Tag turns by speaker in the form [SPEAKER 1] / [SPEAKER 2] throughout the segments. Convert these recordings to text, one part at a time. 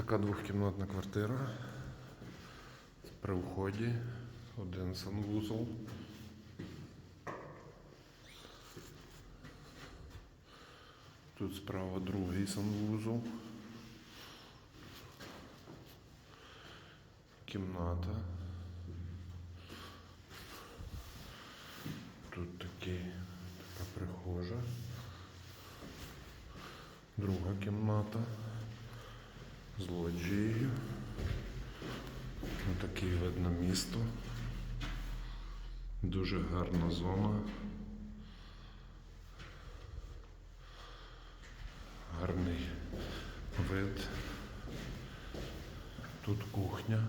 [SPEAKER 1] Така двохкімнатна квартира. При вході один санвузол. Тут справа другий санвузол. Кімната. Тут такий, така прихожа. Друга кімната з Отаке Такий видно місто. Дуже гарна зона. Гарний вид. Тут кухня.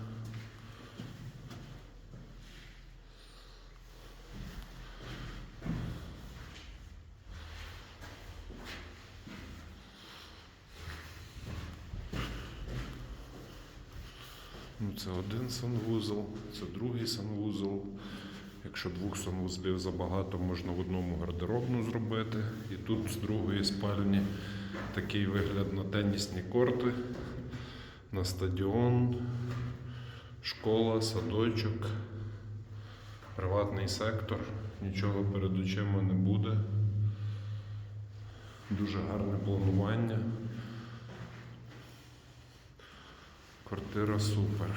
[SPEAKER 1] Ну, це один санвузол, це другий санвузол. Якщо двох санвузлів забагато, можна в одному гардеробну зробити. І тут з другої спальні такий вигляд на тенісні корти, на стадіон, школа, садочок, приватний сектор. Нічого перед очима не буде. Дуже гарне планування. Квартира супер.